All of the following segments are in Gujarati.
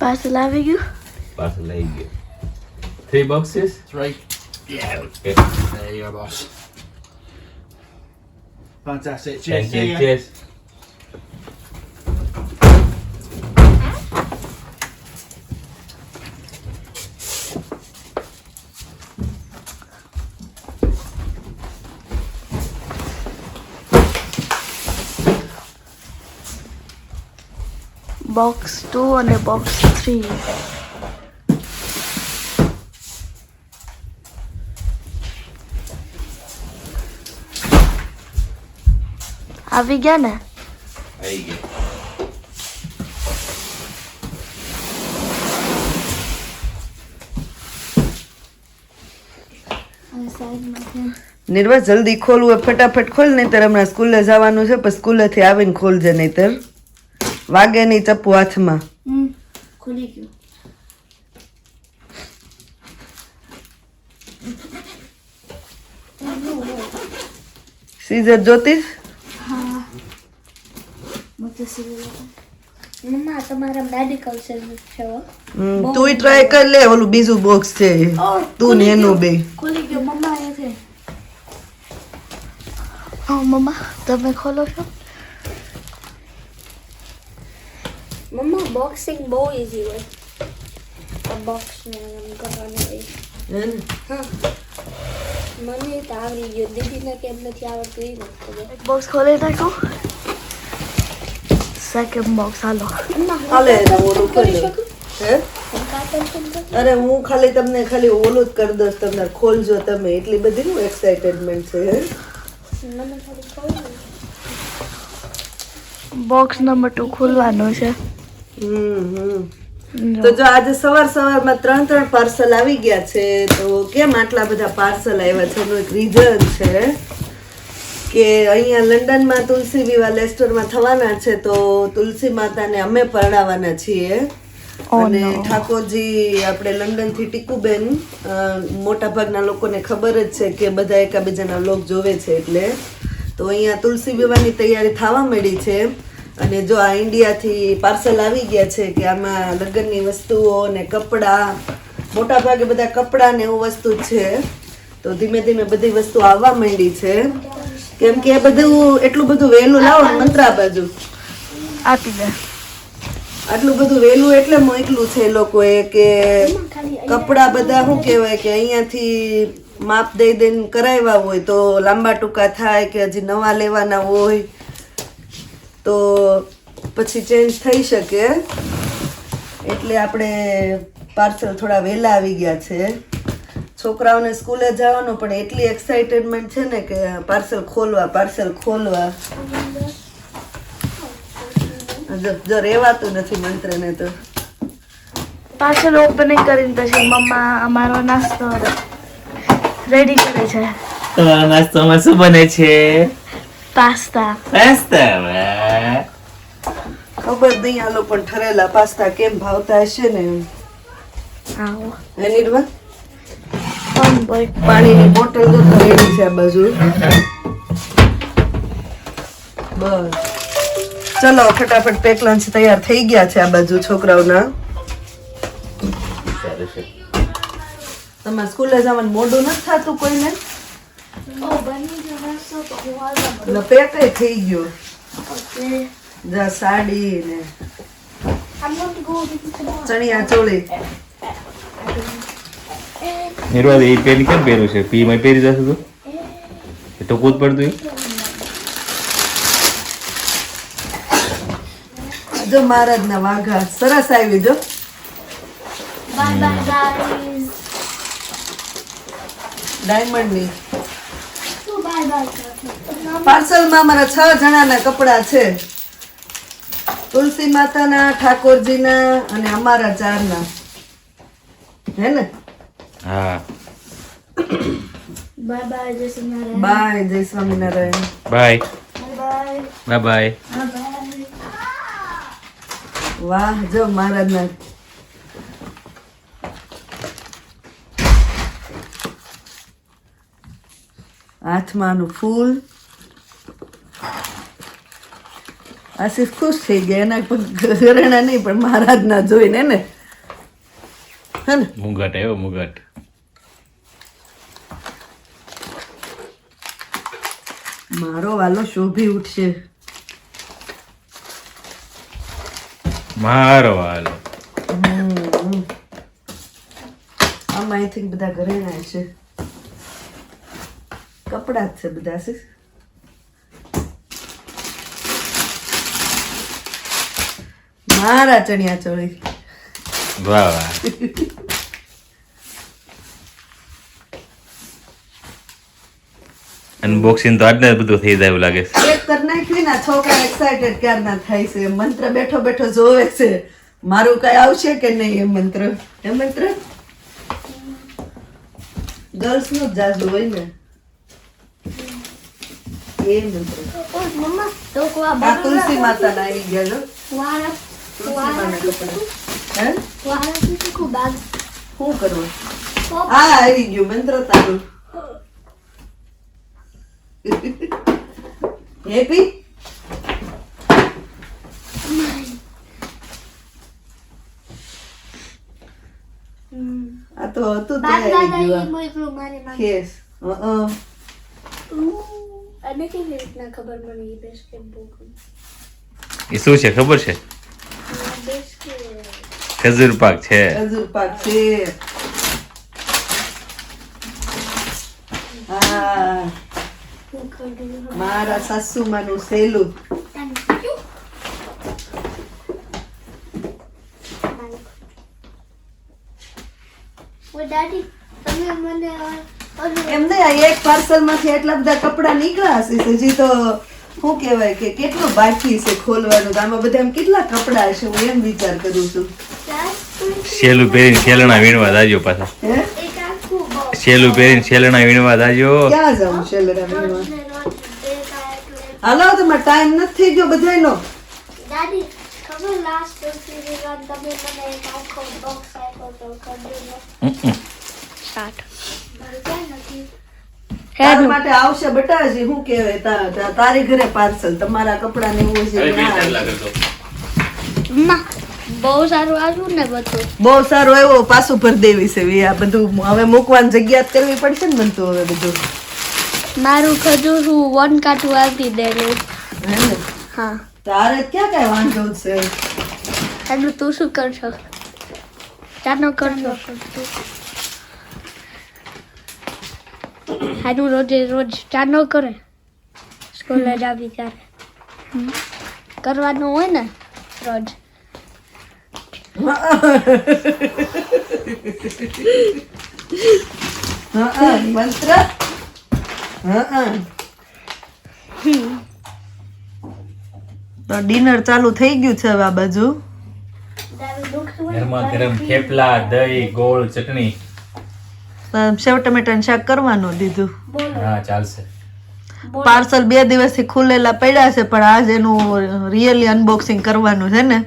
પાર્સલ આવી ગયું પાછળ લઈ ગયો three boxes Three. Yeah. Okay There you go, boss. Fantastic. Cheers. Thank See you Box two અને બોક્સ થ્રી આવી ગયા ને આવી ગયા નિર્વા જલ્દી ખોલવું ફટાફટ ખોલ નહીતર હમણાં સ્કૂલે જવાનું છે પણ સ્કૂલેથી આવીને ખોલજે નહીતર. વાગે નહીં ચપ્પુ હાથમાં ખુલી ગયું. સીઝર જોતીશ મમ્મા તમારા મેડિકલ સર્વિસ છે. તુંય ટ્રાય કરી લે ઓલું બીજું બોક્સ છે તું ને એનું બે. ખોલી ગયો મમ્મા એ છે. હા મમ્મા તમે ખોલો છો મમ્મા બોક્સિંગ બહુ ઈઝી હોય આ બોક્સને એમ કરવાનું હોય હે ને? મને તો આવડી ગયો દીદીને કેમ નથી આવડતું એ એક બોક્સ ખોલી નાખો સેકન્ડ બોક્સ હાલો હાલે ઓલું ખોલો. શકું હે અરે હું ખાલી તમને ખાલી ઓલું જ કરી દઉં તમને ખોલજો તમે એટલી બધી નું એક્સાઇટેડમેન્ટ છે બોક્સ નંબર ટુ ખોલવાનું છે તો જો આજે સવાર સવારમાં ત્રણ ત્રણ પાર્સલ આવી ગયા છે તો કેમ આટલા બધા પાર્સલ આવ્યા છે? એનું એક રીઝન છે કે અહીંયા લંડનમાં તુલસી વિવાહ લેસ્ટરમાં થવાના છે તો તુલસી માતાને અમે પરણાવવાના છીએ. Oh અને. ઠાકોરજી આપણે લંડનથી ટીકુબેન અ, મોટા ભાગના લોકોને ખબર જ છે કે બધા એકાબીજાના લોક જોવે છે એટલે. તો અહીંયા તુલસી વિવાહની તૈયારી થવા મળી છે. અને જો આ ઇન્ડિયાથી પાર્સલ આવી ગયા છે કે આમાં લગ્નની વસ્તુઓ ને કપડાં મોટા ભાગે બધા કપડાં ને એવું વસ્તુ છે તો ધીમે ધીમે બધી વસ્તુ આવવા માંડી છે. કેમ કે બધું એટલું બધું વહેલું લાવો ને મંત્રા બાજુ. આપી દે. આટલું બધું વહેલું એટલે મોકલું છે એ લોકોએ કે કપડાં બધા શું કહેવાય કે અહીંયાથી માપ દઈ દઈને કરાવ્યા હોય તો લાંબા ટૂંકા થાય કે હજી નવા લેવાના હોય. તો પછી ચેન્જ થઈ શકે. એટલે આપણે પાર્સલ થોડા વહેલા આવી ગયા છે. છોકરાઓને સ્કૂલે જવાનું પણ એટલી એક્સાઇટેડમેન્ટ છે ને કે પાર્સલ ખોલવા પાર્સલ ખોલવા. જો રહેવાતું નથી મંત્રને તો. પાર્સલ ઓપનિંગ કરીને પછી મમ્મા અમારો નાસ્તો રેડી કરે છે. તમારા નાસ્તામાં શું બને છે? પાસ્તા. પાસ્તા ખબર નહીં હાલો પણ ઠરેલા પાસ્તા કેમ ભાવતા હશે ને એમ. આવો. હે નિર્વા પાણીની બોટલ તો રેડી છે આ બાજુ. બસ. ચલો ફટાફટ પેક લંચ તૈયાર થઈ ગયા છે આ બાજુ છોકરાઓના. તમારે સ્કૂલે જવાનું મોડું નથી થતું કોઈને? પેક થઈ ગયું. સાડી ને ચણિયા ચોળી નિર્વાદ એ પેરી કેમ પહેર્યું છે? પી માં પહેરી જશે તો? એ તો કૂદ પડતું જો મહારાજના વાઘા સરસ આવી જો. ડાયમંડની પાર્સલ બાય મારા છ જણાના કપડા છે. તુલસી માતાના ઠાકોરજીના અને અમારા ચારના. હે ને? હા. બાય બાય જય શ્રી બાય જય સ્વામિનારાયણ. બાય. બાય બાય વાહ જો મહારાજના. હાથમાં આનું ફૂલ આસિફ ખુશ થઈ ગયા. એના પણ ઘરેણા નહીં પણ મહારાજના જોઈને ને. હે ને? મુગટ એવો મુગટ. મારો વાલો શોભી ઉઠશે. મારો વાલો. આમાં આઈ થિંક બધા ઘરેણા છે. કપડા જ છે બધા આસિફ. મારા ચણિયા ચોળી. વાહ વાહ. અનબોક્સિંગ તો આજના બધું થઈ જાય એવું લાગે છે. એક કરી નાખ્યું ના છોકરા એક્સાઇટેડ ક્યારના થાય છે. મંત્ર બેઠો બેઠો જોવે છે. મારું કઈ આવશે કે નહીં એ મંત્ર? એ મંત્ર? ગર્લ્સનું જ જાજુ હોય ને. એ મંત્ર. મમ્મા તો કો આ આ તુલસી માતા ના આવી ગયા જો. વાળા હે? શું કરવું હા આવી ગયું મંત્ર તારું. હેપી આ તો હતું તે આવી ગયું કેસ અ અને કેવી રીતના ખબર મને એ કેમ બુક એ શું છે ખબર છે? ખજૂર પાક છે. ખજૂર પાક છે. મારા સેલું. તમે મને ઓલું એમ નહીં એક પાર્સલમાંથી એટલા બધા કપડા નીકળ્યા હશે, હજી તો શું કહેવાય કે કેટલું બાકી છે ખોલવાનું? તો આમાં બધા એમ કેટલા કપડા હશે? હું એમ વિચાર કરું છું. શેલું પહેરીને શેલણા વીણવા દાજો પાછા. શેલું પહેરીને શેલણા વીણવા દાજો ક્યાં જાઉં શેલણા વીણવા? હાલો તમારે ટાઈમ નથી ગયો બધાયનો. દાદી ખબર લાસ્ટ તમે મને એક આખો બોક્સ આપ્યો તો ખજૂરનો સાઠ મારું ક્યાં નથી? તારા માટે આવશે બટાજી શું કહેવાય તારી ઘરે પાર્સલ તમારા કપડા ને એવું બહુ સારું આવ્યું ને બધું. બહુ સારું આવ્યો પાછું ભર દેવી છે આ બધું હવે મૂકવાની જગ્યા જ કરવી પડશે ને બનતું હવે બધું. મારું ખજૂર હું વન કાટું આપી દેલું હે હા. તારે ક્યાં કઈ વાંધો છે? એનું તું શું કરશો? ચાનો કરશો? હારું રોજે રોજ ચાનો કરે. સ્કૂલે જ આવી ત્યારે. કરવાનું હોય ને રોજ. હા હા, મંત્ર હા હા તો ડિનર ચાલુ થઈ ગયું છે આ બાજુ? ગરમા ગરમ થેપલા દહીં ગોળ ચટણી. સેવ ટમેટાનું શાક કરવાનું દીધું. હા ચાલશે. પાર્સલ બે દિવસથી ખુલેલા પડ્યા છે પણ આજ એનું રિયલી અનબોક્સિંગ કરવાનું છે ને.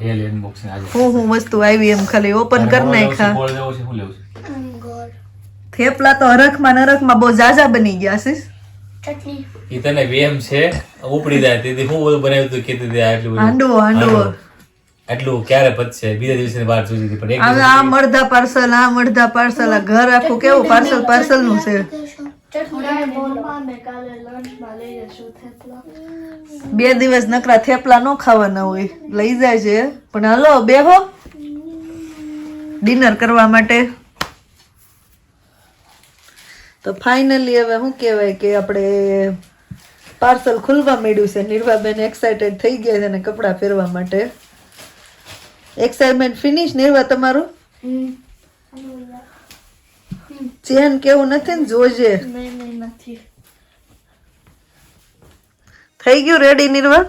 રિયલી અનબોક્સિંગ આજે. હું હું વસ્તુ આવી એમ ખાલી ઓપન કર નાખા થેપલા તો હરખમાં ને હરખમાં બહુ જાજા બની ગયા છે. ચટણી. ઈ તને વેમ છે ઉપડી જાય તેથી હું બધું બનાવ્યું હતું કીધું આટલું બધું. હાંડવો. હાંડવો. આટલું ક્યારે પતશે? બીજા દિવસે બહાર સુધી હતી, પણ એક હવે આ અડધા પાર્સલ આ અડધા પાર્સલ આ ઘર આખું કેવું પાર્સલ પાર્સલનું છે? બે દિવસ નકરા થેપલા ન ખાવાના હોય. લઈ જાય છે. પણ હાલો બેહો ડિનર કરવા માટે. તો ફાઇનલી હવે શું કહેવાય કે આપણે પાર્સલ ખુલવા માંડ્યું છે. નિર્વાબેન એક્સાઇટેડ થઈ ગયા છે અને કપડાં ફેરવા માટે. એક્સાઇટમેન્ટ ફિનિશ નિર્વા તમારું? ચેન કેવું નથી ને જોજે. નહીં નહીં નથી. થઈ ગયું રેડી નિર્વા?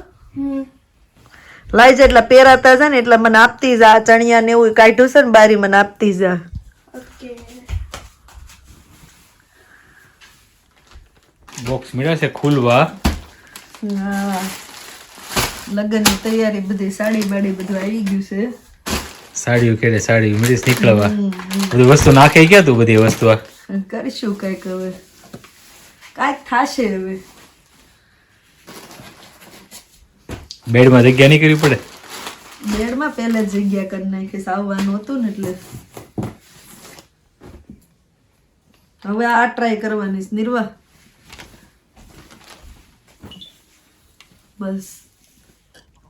લાઈ જા એટલા પહેરાતા છે ને એટલા મને આપતી જા. આ ચણિયા ને એવું કાઢ્યું છે ને બારી મને આપતી જા. બોક્સ મળ્યા છે ખુલવા. હા. લગ્નની તૈયારી બધી સાડી બાડી બધું આવી ગયું છે. સાડીઓ કેડે સાડી મળીશ નીકળવા. બધી વસ્તુ નાખે ગયા તું બધી વસ્તુ કરીશું કંઈક હવે. કાંઈક થાશે હવે. બેડમાં જગ્યા નહીં કરવી પડે? બેડમાં પહેલા જગ્યા કરી નાખીશ. આવવાનું હતું ને એટલે. હવે આ ટ્રાય કરવાની નિર્વાહ બસ.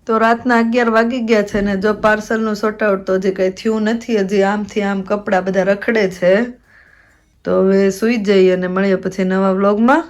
તો રાતના અગિયાર વાગી ગયા છે ને જો પાર્સલનું સોર્ટ આઉટ તો હજી કંઈ થયું નથી, હજી આમથી આમ કપડાં બધા રખડે છે. તો હવે સૂઈ જઈએ અને મળીએ પછી નવા વ્લોગમાં